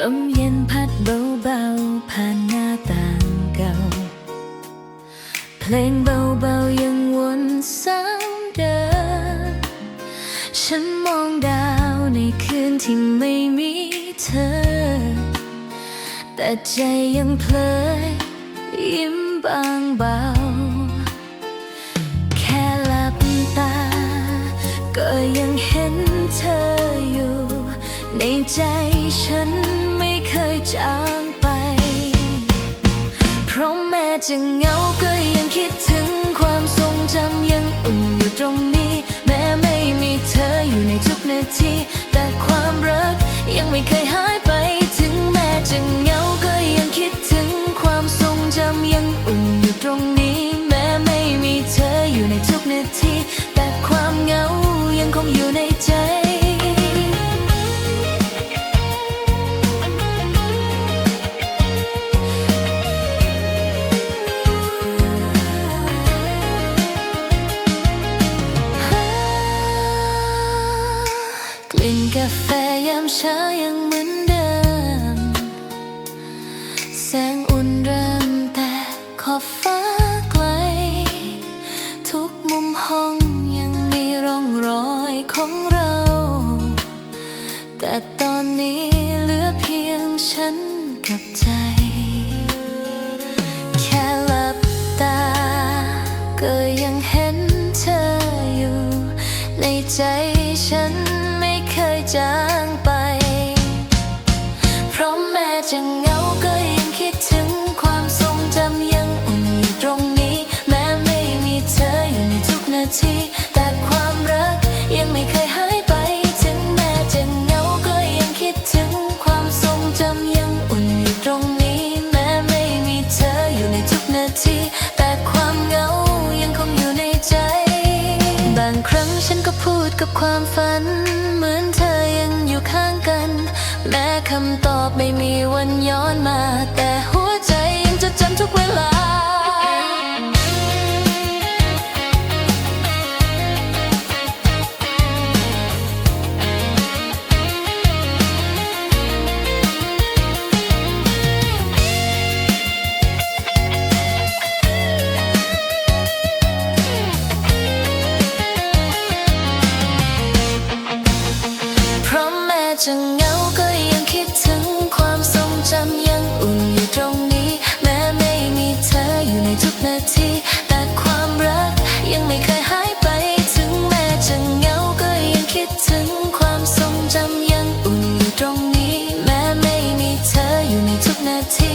ลมเย็นพัดเบาๆผ่านหน้าต่างเก่า เพลงเบาๆยังวนซ้ำเดิมฉันมองดาวในคืนที่ไม่มีเธอ แต่ใจยังเพลยยิ้มบางเบา แค่หลับตา ก็ยังเห็นเธออยู่ในใจ จางไป เพราะแม้จะเหงาก็ยังคิดถึงความทรงจำยังอุ่นอยู่ตรงนี้ แม้ไม่มีเธออยู่ในทุกนาที แต่ความรักยังไม่เคยหายไป ถึงแม้จะเหงาก็ยังคิดถึงความทรงจำยังอุ่นอยู่ตรงนี้ แม้ไม่มีเธออยู่ในทุกนาที แต่ความเหงายังคงอยู่ในใจ กาแฟยามเช้ายังเหมือนเดิม แสงอุ่นเริ่มแต่ขอบฟ้าไกล ทุกมุมห้องยังมีร่องรอยของเรา แต่ตอนนี้เหลือเพียงฉันกับใจ แค่หลับตา ก็ยังเห็นเธออยู่ ในใจฉัน จางไป เพราะแม้จะเหงาก็ยังคิดถึงความทรงจำยังอุ่นอยู่ตรงนี้ แม้ไม่มีเธออยู่ในทุกนาที แต่ความรักยังไม่เคยหายไป ถึงแม้จะเหงาก็ยังคิดถึงความทรงจำยังอุ่นอยู่ตรงนี้ แม้ไม่มีเธออยู่ในทุกนาที แต่ความเหงายังคงอยู่ในใจ บางครั้งฉันก็พูดกับความฝันเหมือน ข้างกัน แม้คำตอบไม่มีวันย้อนมา แต่หัว จะเหงาก็ยังคิดถึงความทรงจำยังอุ่นอยู่ตรงนี้ แม้ไม่มีเธออยู่ในทุกนาทีแต่ความรักยังไม่เคยหายไป ถึงแม้จะเหงาก็ยังคิดถึงความทรงจำยังอุ่นอยู่ตรงนี้ แม้ไม่มีเธออยู่ในทุกนาที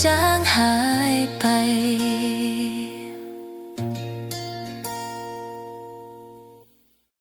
想害怕